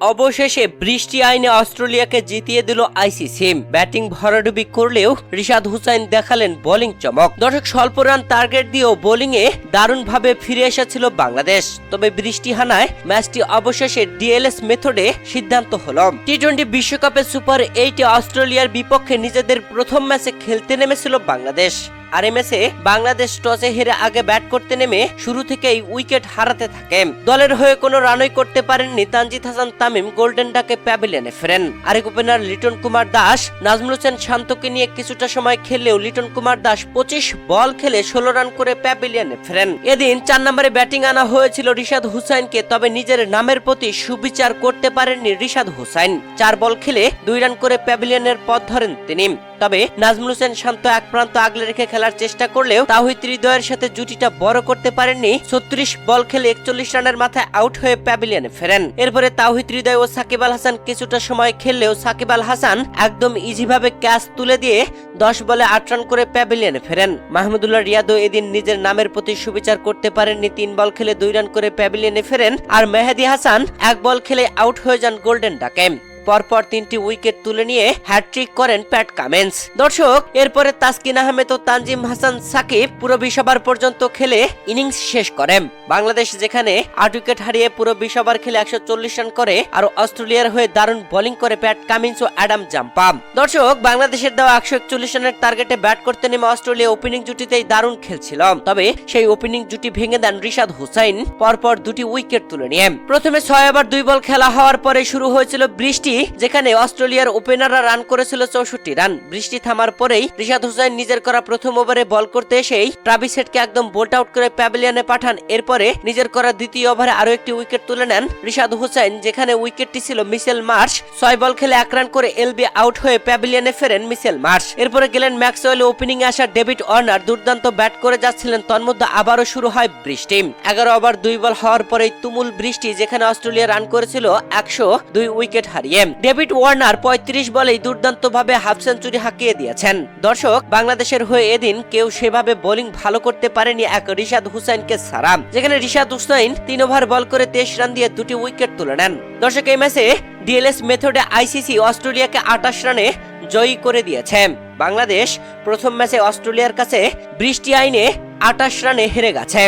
অবশেষে বৃষ্টি আইনে অস্ট্রেলিয়াকে জিতিয়ে দিল আইসিসি ব্যাটিং ভরাডুবি করলেও রিশাদ হুসাইন দেখালেন বোলিং চমক। দর্শক, স্বল্প রান টার্গেট দিয়েও বোলিংয়ে দারুণভাবে ফিরে এসেছিল বাংলাদেশ। তবে বৃষ্টি হানায় ম্যাচটি অবশেষে ডিএলএস মেথডে সিদ্ধান্ত হল। টি টোয়েন্টি বিশ্বকাপে সুপার এইটে অস্ট্রেলিয়ার বিপক্ষে নিজেদের প্রথম ম্যাচে খেলতে নেমেছিল বাংলাদেশ। আর এই ম্যাচে বাংলাদেশ টসে হেরে আগে ব্যাট করতে নেমে শুরু থেকেই উইকেট হারাতে থাকে। দলের হয়ে কোনো রানই করতে পারেননি তানজিদ হাসান তামিম, গোল্ডেন ডাকে প্যাভিলিয়নে ফেরেন। আরেক ওপেনার লিটন কুমার দাস, নাজমুল হোসেন শান্তকে নিয়ে কিছুটা সময় খেললেও লিটন কুমার দাস পঁচিশ বল খেলে ষোলো রান করে প্যাভিলিয়নে ফেরেন। এদিন চার নম্বরে ব্যাটিং আনা হয়েছিল রিশাদ হুসাইনকে, তবে নিজের নামের প্রতি সুবিচার করতে পারেননি রিশাদ হুসাইন। চার বল খেলে দুই রান করে প্যাভিলিয়নের পথ ধরেন তিনি। তবে নাজমুল হোসেন শান্ত এক প্রান্ত আগলে রেখে খেলার চেষ্টা করলেও তাহিদ হৃদয়ের সাথে জুটিটা বড় করতে পারেননি। ছত্রিশ বল খেলে একচল্লিশ রানের মাথায় আউট হয়ে প্যাভিলিয়নে ফেরেন। এরপরে তাহিদ হৃদয় ও সাকিব আল হাসান কিছুটা সময় খেললেও সাকিব আল হাসান একদম ইজিভাবে ক্যাচ তুলে দিয়ে দশ বলে আট রান করে প্যাভিলিয়নে ফেরেন। মাহমুদুল্লাহ রিয়াদও এদিন নিজের নামের প্রতি সুবিচার করতে পারেননি। তিন বল খেলে দুই রান করে প্যাভিলিয়নে ফেরেন। আর মেহেদি হাসান এক বল খেলে আউট হয়ে যান গোল্ডেন ডাকে। পরপর তিনটি উইকেট তুলে নিয়ে হ্যাট্রিক করেন প্যাট কামেন্স। দর্শক, এরপরে তাসকিন আহমেদ ও তানজিম হাসান সাকিব পুরো বিশ পর্যন্ত খেলে ইনিংস শেষ করেন। বাংলাদেশ যেখানে আট উইকেট হারিয়ে পুরো বিশ খেলে একশো চল্লিশ রান করে আর অস্ট্রেলিয়ার হয়ে দারুণ বোলিং করে প্যাট কামিন্স ও অ্যাডাম জাম্পা দর্শক, বাংলাদেশের দেওয়া একশো একচল্লিশ রানের টার্গেটে ব্যাট করতে নেমে অস্ট্রেলিয়া ওপেনিং জুটিতেই দারুণ খেলছিল তবে সেই ওপেনিং জুটি ভেঙে দেন রিশাদ হুসাইন, পরপর দুটি উইকেট তুলে নিয়ে। প্রথমে ছয় ওভার দুই বল খেলা হওয়ার পরে শুরু হয়েছিল বৃষ্টি যেখানে অস্ট্রেলিয়ার ওপেনাররা রান করেছিল চৌষট্টি রান। বৃষ্টি থামার পরেই রিশাদ হুসাইন নিজের করা প্রথম ওভারে বল করতে এসেই ট্রাভিস হেডকে একদম বোল্ট আউট করে প্যাভিলিয়নে পাঠান। এরপরে নিজের করা দ্বিতীয় ওভারে আরও একটি উইকেট তুলে নেন রিশাদ হুসাইন যেখানে উইকেটটি ছিল মিসেল মার্শ। ছয় বল খেলে এক রান করে এলবি আউট হয়ে প্যাভিলিয়নে ফেরেন মিসেল মার্শ। এরপরে গেলেন ম্যাক্সওয়েল ওপেনিং আসা ডেভিড ওয়ার্নার। দুর্দান্ত ব্যাট করে যাচ্ছিলেন, তন্মধ্যে আবারও শুরু হয় বৃষ্টি। এগারো ওভার দুই বল হওয়ার পরেই তুমুল বৃষ্টি, যেখানে অস্ট্রেলিয়া রান করেছিল একশো দুই উইকেট হারিয়ে। ডেভিড ওয়ার্নার পঁয়ত্রিশ বলেই দুর্দান্ত ভাবে হাফ সেঞ্চুরি হাঁকিয়ে দিয়েছেন। দর্শক, বাংলাদেশের হয়ে এদিন কেউ সেভাবে বোলিং ভালো করতে পারেনি এক রিশাদ হুসাইনকে ছাড়া। যেখানে রিশাদ হুসাইন তিন ওভার বল করে তেইশ রান দিয়ে দুটি উইকেট তুলে নেন। দর্শক, এই ম্যাচে ডিএলএস মেথডে আইসিসি অস্ট্রেলিয়াকে আটাশ রানে জয়ী করে দিয়েছে। বাংলাদেশ প্রথম ম্যাচে অস্ট্রেলিয়ার কাছে বৃষ্টি আইনে আটাশ রানে হেরে গেছে।